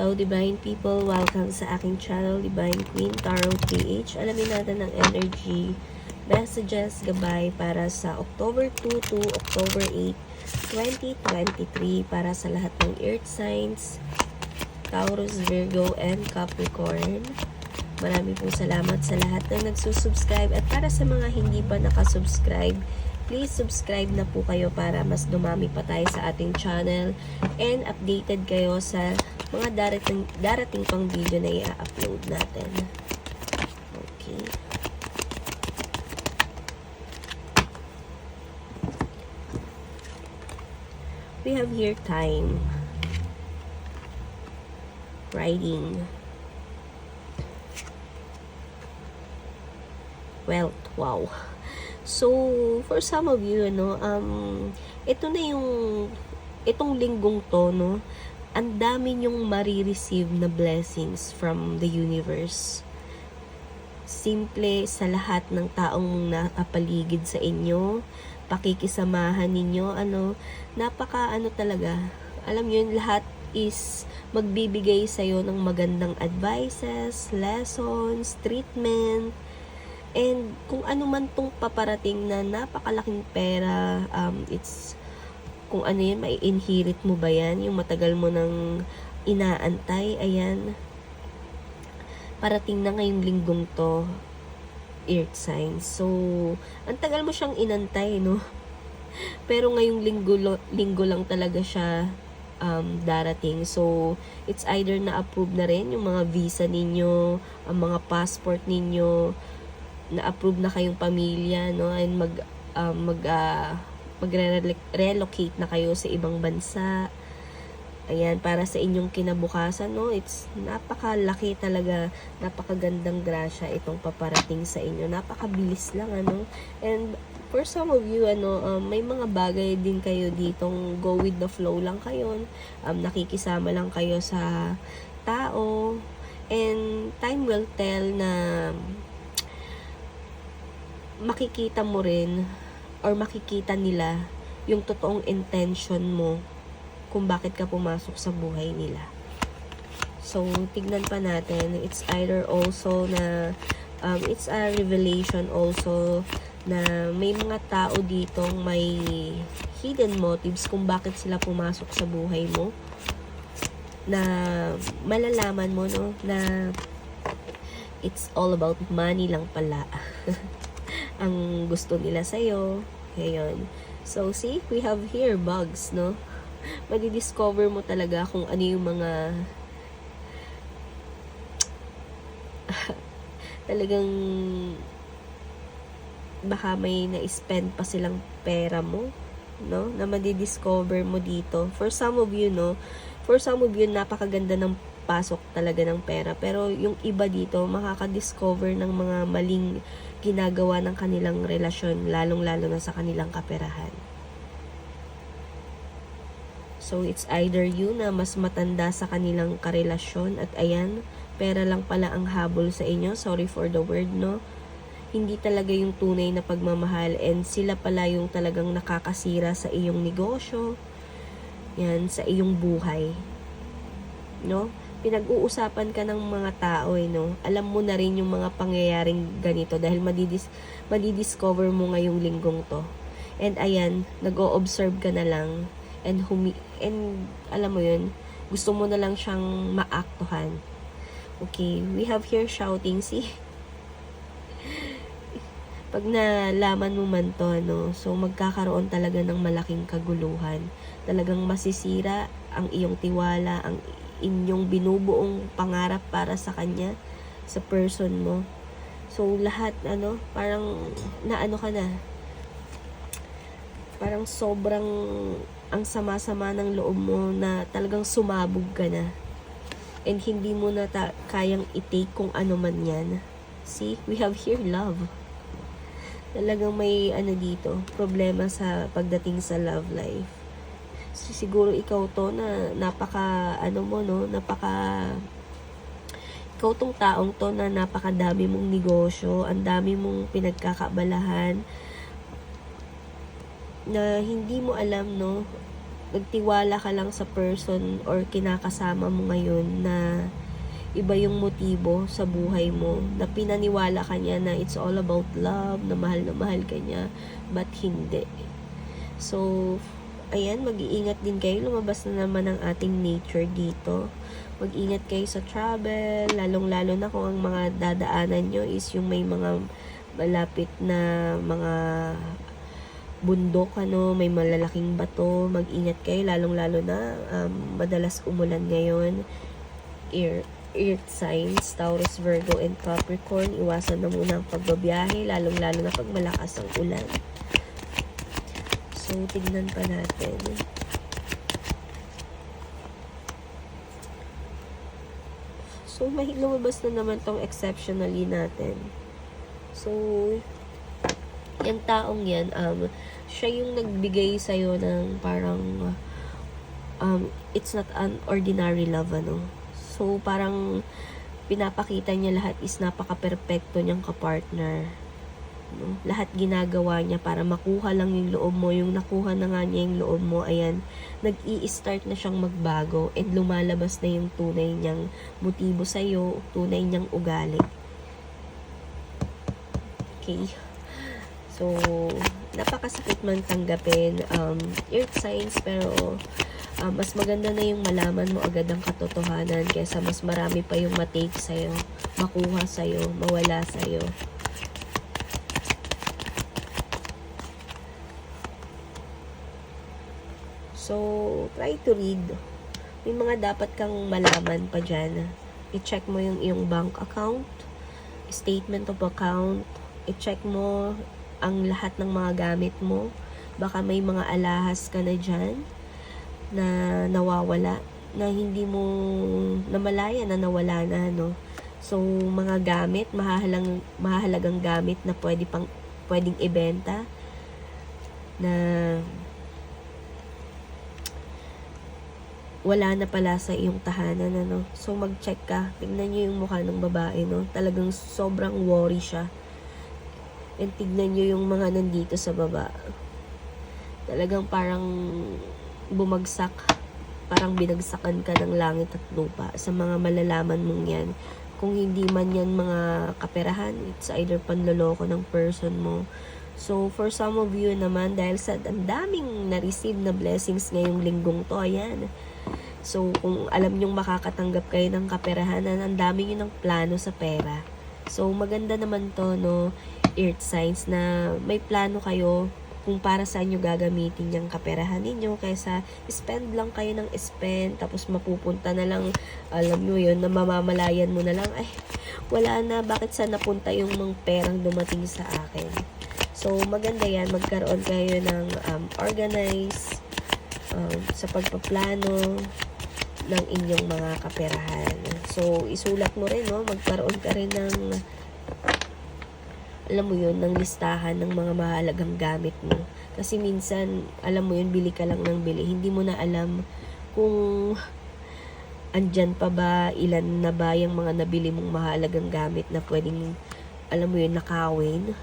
Hello Divine People, welcome sa aking channel Divine Queen Tarot PH. Alamin natin ang energy messages gabay para sa October 2 to October 8, 2023 para sa lahat ng earth signs, Taurus, Virgo, and Capricorn. Marami pong salamat sa lahat na nagsusubscribe at para sa mga hindi pa nakasubscribe, please subscribe na po kayo para mas dumami pa tayo sa ating channel and updated kayo sa mga darating, darating pang video na i-upload natin. Okay. We have here time. Writing. Wealth. Wow. So, for some of you, ano, um, ito na yung, itong linggong to, no, ang dami nyong marireceive na blessings from the universe. Simple sa lahat ng taong nakapaligid sa inyo, pakikisamahan ninyo, ano, napaka, ano talaga, alam nyo yun, lahat is magbibigay sa'yo ng magandang advices, lessons, treatment, And kung ano man tong paparating na napakalaking pera, um, it's, kung ano yun, may inherit mo ba yan? Yung matagal mo nang inaantay, ayan. Parating na ngayong linggong to, earth signs. So, ang tagal mo siyang inantay, no? Pero ngayong linggo, linggo lang talaga siya um, darating. So, it's either na-approve na rin yung mga visa ninyo, ang mga passport ninyo, na-approve na kayong pamilya, no? And mag, um, mag, uh, mag-relocate na kayo sa ibang bansa. Ayan, para sa inyong kinabukasan, no? It's napakalaki talaga, napakagandang grasya itong paparating sa inyo. Napakabilis lang, ano? And for some of you, ano, um, may mga bagay din kayo ditong go with the flow lang kayo. Um, nakikisama lang kayo sa tao. And time will tell na makikita mo rin or makikita nila yung totoong intention mo kung bakit ka pumasok sa buhay nila. So, tignan pa natin. It's either also na um, it's a revelation also na may mga tao ditong may hidden motives kung bakit sila pumasok sa buhay mo na malalaman mo no na it's all about money lang pala ang gusto nila sa'yo. Ngayon. So, see, we have here bugs, no? Madidiscover mo talaga kung ano yung mga talagang baka may na-spend pa silang pera mo, no? Na madidiscover mo dito. For some of you, no? For some of you, napakaganda ng pasok talaga ng pera. Pero yung iba dito, makaka-discover ng mga maling ginagawa ng kanilang relasyon, lalong-lalo na sa kanilang kaperahan. So, it's either you na mas matanda sa kanilang karelasyon at ayan, pera lang pala ang habol sa inyo. Sorry for the word, no? Hindi talaga yung tunay na pagmamahal and sila pala yung talagang nakakasira sa iyong negosyo, yan, sa iyong buhay. No? Pinag-uusapan ka ng mga tao eh, no? Alam mo na rin yung mga pangyayaring ganito dahil madidis madidiscover mo ngayong linggong to. And ayan, nag-o-observe ka na lang and humi and alam mo yun, gusto mo na lang siyang maaktuhan. Okay, we have here shouting, see? Pag nalaman mo man to, ano, so magkakaroon talaga ng malaking kaguluhan. Talagang masisira ang iyong tiwala, ang inyong binubuong pangarap para sa kanya, sa person mo. So, lahat, ano, parang, naano ka na, parang sobrang, ang sama-sama ng loob mo na talagang sumabog ka na. And hindi mo na ta- kayang i-take kung ano man yan. See, we have here love. Talagang may ano dito, problema sa pagdating sa love life siguro ikaw to na napaka ano mo no? Napaka ikaw tong taong to na napakadami mong negosyo ang dami mong pinagkakabalahan na hindi mo alam no? Nagtiwala ka lang sa person or kinakasama mo ngayon na iba yung motibo sa buhay mo na pinaniwala ka niya na it's all about love na mahal na mahal ka niya but hindi. So ayan mag-iingat din kayo. Lumabas na naman ang ating nature dito. Mag-ingat kayo sa travel. Lalong lalo na kung ang mga dadaanan nyo is yung may mga malapit na mga bundok ano, may malalaking bato, mag-ingat kayo. Lalong lalo na um, madalas umulan ngayon. Air, earth signs, Taurus, Virgo, and Capricorn, iwasan na muna ang pagbabiyahe, lalong lalo na pag malakas ang ulan. So, tignan pa natin. So, may lumabas na naman tong exceptionally natin. So, yung taong yan, um, siya yung nagbigay sa'yo ng parang, um, it's not an ordinary love, ano. So, parang, pinapakita niya lahat is napaka-perfecto niyang kapartner. No? Lahat ginagawa niya para makuha lang yung loob mo. Yung nakuha na nga niya yung loob mo, ayan, nag-i-start na siyang magbago and lumalabas na yung tunay niyang motibo sa'yo, tunay niyang ugali. Okay. So, napakasakit man tanggapin um, earth signs pero um, mas maganda na yung malaman mo agad ang katotohanan kaysa mas marami pa yung matake sa'yo, makuha sa'yo, mawala sa'yo. So, try to read. May mga dapat kang malaman pa dyan. I-check mo yung iyong bank account, statement of account, i-check mo ang lahat ng mga gamit mo. Baka may mga alahas ka na dyan na nawawala, na hindi mo namalaya na nawala na, no? So, mga gamit, mahahalang, mahahalagang gamit na pwede pang, pwedeng ibenta na wala na pala sa iyong tahanan, ano? So, mag-check ka. Tingnan niyo yung mukha ng babae, no? Talagang sobrang worry siya. And tignan nyo yung mga nandito sa baba. Talagang parang bumagsak. Parang binagsakan ka ng langit at lupa sa mga malalaman mong yan. Kung hindi man yan mga kaperahan, it's either panloloko ng person mo. So, for some of you naman, dahil sa ang daming na-receive na blessings ngayong linggong to, ayan. So, kung alam nyong makakatanggap kayo ng kaperahanan, ang dami nyo ng plano sa pera. So, maganda naman to, no? earth signs na may plano kayo kung para saan nyo gagamitin yung kaperahan ninyo. Kaysa spend lang kayo ng spend tapos mapupunta na lang alam nyo yun na mamamalayan mo na lang. Ay wala na. Bakit saan napunta yung mga perang dumating sa akin? So maganda yan. Magkaroon kayo ng um, organize um, sa pagpaplano ng inyong mga kaperahan so isulat mo rin no magkaroon ka rin ng alam mo yun, ng listahan ng mga mahalagang gamit mo. Kasi minsan, alam mo yun, bili ka lang ng bili. Hindi mo na alam kung andyan pa ba, ilan na ba yung mga nabili mong mahalagang gamit na pwedeng, alam mo yun, nakawin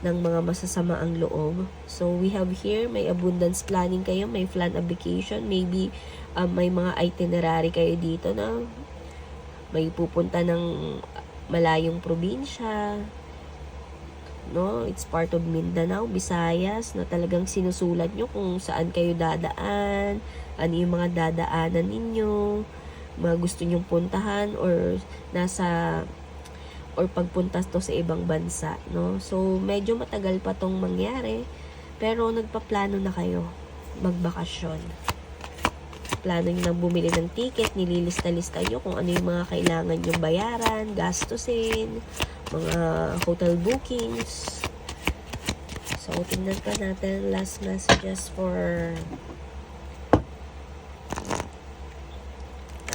ng mga masasama ang loob. So, we have here, may abundance planning kayo, may plan a vacation, maybe um, may mga itinerary kayo dito na may pupunta ng malayong probinsya, no? It's part of Mindanao, Visayas, na talagang sinusulat nyo kung saan kayo dadaan, ano yung mga dadaanan ninyo, mga gusto nyong puntahan, or nasa or pagpunta to sa ibang bansa, no? So, medyo matagal pa tong mangyari, pero nagpaplano na kayo magbakasyon. Plano nyo nang bumili ng ticket, nililista-lista nyo kung ano yung mga kailangan nyong bayaran, gastusin, mga hotel bookings. So, tingnan pa natin last messages for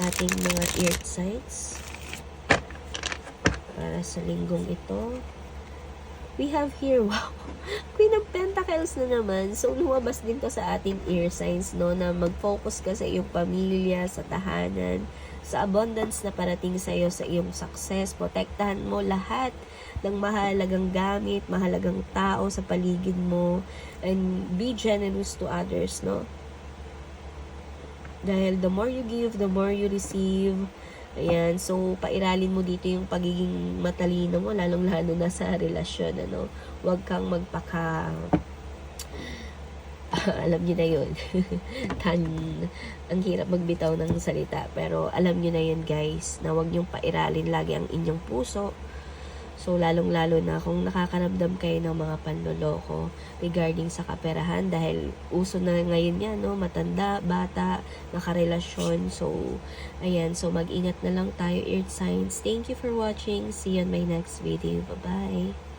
ating mga earth sites para sa linggong ito. We have here, wow, Queen of Pentacles na naman. So, lumabas din to sa ating ear signs, no, na mag-focus ka sa iyong pamilya, sa tahanan, sa abundance na parating sa iyo, sa iyong success. Protektahan mo lahat ng mahalagang gamit, mahalagang tao sa paligid mo, and be generous to others, no? Dahil the more you give, the more you receive. Ayan, so pairalin mo dito yung pagiging matalino mo, lalong-lalo na sa relasyon, ano. Huwag kang magpaka alam niyo na yun. Tan, ang hirap magbitaw ng salita. Pero alam niyo na yun guys, na huwag niyong pairalin lagi ang inyong puso. So, lalong-lalo na kung nakakaramdam kayo ng mga panloloko regarding sa kaperahan dahil uso na ngayon yan, no? Matanda, bata, nakarelasyon. So, ayan. So, mag-ingat na lang tayo, Earth Signs. Thank you for watching. See you on my next video. Bye-bye.